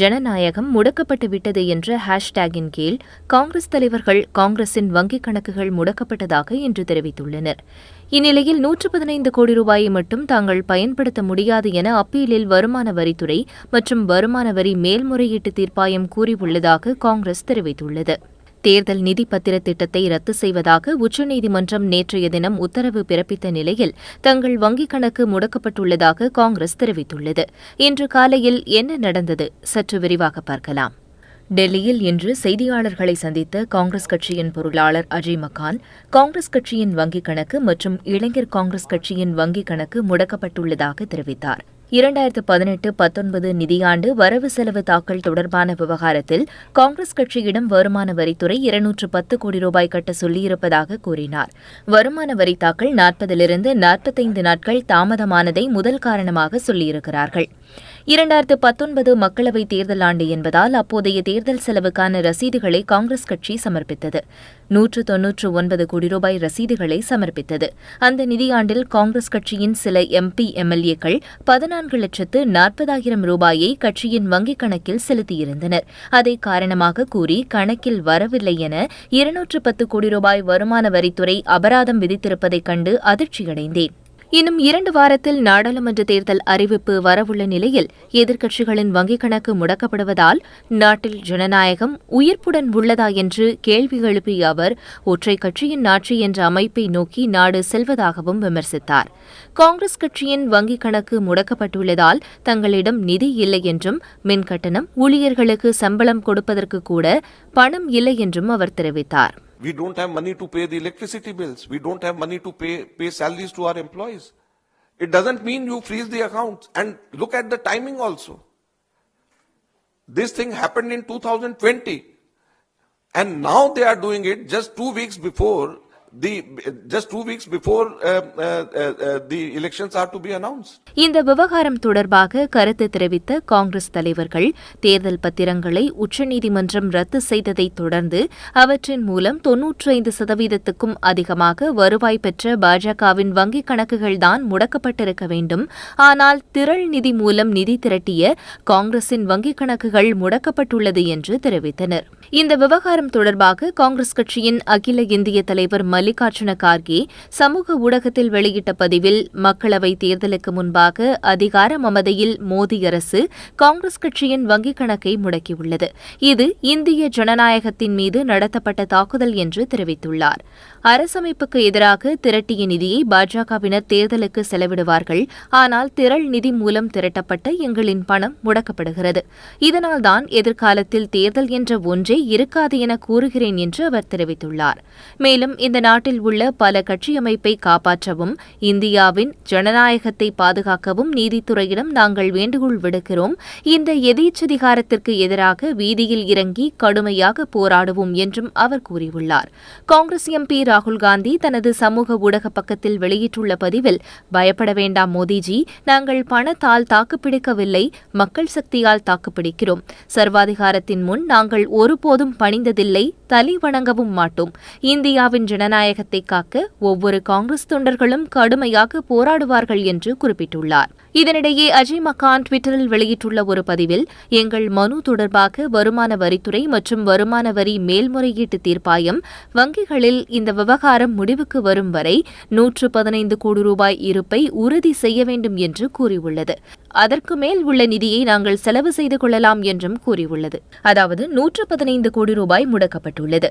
ஜனநாயகம் முடக்கப்பட்டு விட்டது என்ற ஹேஷ்டேகின் கீழ் காங்கிரஸ் தலைவர்கள் காங்கிரசின் வங்கிக் கணக்குகள் முடக்கப்பட்டதாக இன்று தெரிவித்துள்ளனர். இந்நிலையில் நூற்று பதினைந்து கோடி ரூபாயை மட்டும் தாங்கள் பயன்படுத்த முடியாது என அப்பீலில் வருமான வரித்துறை மற்றும் வருமான வரி மேல்முறையீட்டு தீர்ப்பாயம் கூறியுள்ளதாக காங்கிரஸ் தெரிவித்துள்ளது. தேர்தல் நிதி பத்திர திட்டத்தை ரத்து செய்வதாக உச்சநீதிமன்றம் நேற்றைய தினம் உத்தரவு பிறப்பித்த நிலையில் தங்கள் வங்கிக் கணக்கு முடக்கப்பட்டுள்ளதாக காங்கிரஸ் தெரிவித்துள்ளது. இன்று காலையில் என்ன நடந்தது? சற்று விரிவாக பார்க்கலாம். டெல்லியில் இன்று செய்தியாளர்களை சந்தித்த காங்கிரஸ் கட்சியின் பொருளாளர் அஜய் மக்கான் காங்கிரஸ் கட்சியின் வங்கிக் கணக்கு மற்றும் இளைஞர் காங்கிரஸ் கட்சியின் வங்கிக் கணக்கு முடக்கப்பட்டுள்ளதாக தெரிவித்தார். இரண்டாயிரத்து பதினெட்டு பத்தொன்பது நிதியாண்டு வரவு செலவு தாக்கல் தொடர்பான விவகாரத்தில் காங்கிரஸ் கட்சியிடம் வருமான வரித்துறை இருநூற்று பத்து கோடி ரூபாய் கட்ட சொல்லியிருப்பதாக கூறினார். வருமான வரி தாக்கல் நாற்பதிலிருந்து நாற்பத்தைந்து நாட்கள் தாமதமானதை முதல் காரணமாக சொல்லியிருக்கிறார்கள். இரண்டாயிரத்து பத்தொன்பது மக்களவைத் தேர்தல் ஆண்டு என்பதால் அப்போதைய தேர்தல் செலவுக்கான ரசீதுகளை காங்கிரஸ் கட்சி சமர்ப்பித்தது. நூற்று தொன்னூற்று ஒன்பது கோடி ரூபாய் ரசீதுகளை சமர்ப்பித்தது. அந்த நிதியாண்டில் காங்கிரஸ் கட்சியின் சில எம்பி எம்எல்ஏக்கள் பதினாறு பதினான்கு லட்சத்து நாற்பதாயிரம் ரூபாயை கட்சியின் வங்கிக் கணக்கில் செலுத்தியிருந்தனர். அதை காரணமாக கூறி கணக்கில் வரவில்லை என இருநூற்று பத்து கோடி ரூபாய் வருமான வரித்துறை அபராதம் விதித்திருப்பதைக் கண்டு அதிர்ச்சியடைந்தேன். இன்னும் இரண்டு வாரத்தில் நாடாளுமன்ற தேர்தல் அறிவிப்பு வரவுள்ள நிலையில் எதிர்க்கட்சிகளின் வங்கிக் கணக்கு முடக்கப்படுவதால் நாட்டில் ஜனநாயகம் உயிர்ப்புடன் உள்ளதா என்று கேள்வி எழுப்பிய அவர் ஒற்றை கட்சியின் ஆட்சி என்ற அமைப்பை நோக்கி நாடு செல்வதாகவும் விமர்சித்தார். காங்கிரஸ் கட்சியின் வங்கிக் கணக்கு முடக்கப்பட்டுள்ளதால் தங்களிடம் நிதி இல்லை என்றும் மின் கட்டணம் ஊழியர்களுக்கு சம்பளம் கொடுப்பதற்கு கூட பணம் இல்லை என்றும் அவர் தெரிவித்தார். We don't have money to pay the electricity bills. We don't have money to pay, pay salaries to our employees. It doesn't mean you freeze the accounts. And look at the timing also. This thing happened in 2020. And now they are doing it just two weeks before இந்த விவகாரம் தொடர்பாக கருத்து தெரிவித்த காங்கிரஸ் தலைவர்கள் தேர்தல் பத்திரங்களை உச்சநீதிமன்றம் ரத்து செய்ததை தொடர்ந்து அவற்றின் மூலம் தொன்னூற்றைந்து சதவீதத்துக்கும் அதிகமாக வருவாய் பெற்ற பாஜகவின் வங்கிக் கணக்குகள்தான் முடக்கப்பட்டிருக்க வேண்டும். ஆனால் திரள் நிதி மூலம் நிதி திரட்டிய காங்கிரசின் வங்கிக் கணக்குகள் முடக்கப்பட்டுள்ளது என்று தெரிவித்தனர். இந்த விவகாரம் தொடர்பாக காங்கிரஸ் கட்சியின் அகில இந்திய தலைவர் மல்லிகார்ஜுன கார்கே சமூக ஊடகத்தில் வெளியிட்ட பதிவில் மக்களவைத் தேர்தலுக்கு முன்பாக அதிகார மமதையில் மோடி அரசு காங்கிரஸ் கட்சியின் வங்கிக் கணக்கை முடக்கியுள்ளது. இது இந்திய ஜனநாயகத்தின் மீது நடத்தப்பட்ட தாக்குதல் என்று தெரிவித்துள்ளார். அரசமைப்புக்கு எதிராக திரட்டிய நிதியை பாஜகவினர் தேர்தலுக்கு செலவிடுவார்கள். ஆனால் திரள் நிதி மூலம் திரட்டப்பட்ட எங்களின் பணம் முடக்கப்படுகிறது. இதனால்தான் எதிர்காலத்தில் தேர்தல் என்ற ஒன்றே இருக்காது என கூறுகிறேன் என்று அவர் தெரிவித்துள்ளார். மேலும் இந்த நாட்டில் உள்ள பல கட்சியமைப்பை காப்பாற்றவும் இந்தியாவின் ஜனநாயகத்தை பாதுகாக்கவும் நீதித்துறையிடம் நாங்கள் வேண்டுகோள் விடுக்கிறோம். இந்த எதேச்சதிகாரத்திற்கு எதிராக வீதியில் இறங்கி கடுமையாக போராடுவோம் என்றும் அவர் கூறியுள்ளார். காங்கிரஸ் எம்பி ராகுல் காந்தி தனது சமூக ஊடக பக்கத்தில் வெளியிட்டுள்ள பதிவில் பயப்பட வேண்டாம் மோடிஜி நாங்கள் பணத்தால் தாக்குப்பிடிக்கவில்லை மக்கள் சக்தியால் தாக்குப்பிடிக்கிறோம். சர்வாதிகாரத்தின் முன் நாங்கள் ஒருபோதும் பணிந்ததில்லை தலை வணங்கவும் மாட்டோம். இந்தியாவின் ஜனநாயக ஜனநாயகத்தை காக்க ஒவ்வொரு காங்கிரஸ் தொண்டர்களும் கடுமையாக போராடுவார்கள் என்று குறிப்பிட்டுள்ளார். இதனிடையே அஜய் மக்கான் ட்விட்டரில் வெளியிட்டுள்ள ஒரு பதிவில் எங்கள் மனு தொடர்பாக வருமான வரித்துறை மற்றும் வருமான வரி மேல்முறையீட்டு தீர்ப்பாயம் வங்கிகளில் இந்த விவகாரம் முடிவுக்கு வரும் வரை நூற்று பதினைந்து கோடி ரூபாய் இருப்பை உறுதி செய்ய வேண்டும் என்று கூறியுள்ளது. அதற்கு மேல் உள்ள நிதியை நாங்கள் செலவு செய்து கொள்ளலாம் என்றும் கூறியுள்ளது. அதாவது நூற்று பதினைந்து கோடி ரூபாய் முடக்கப்பட்டுள்ளது.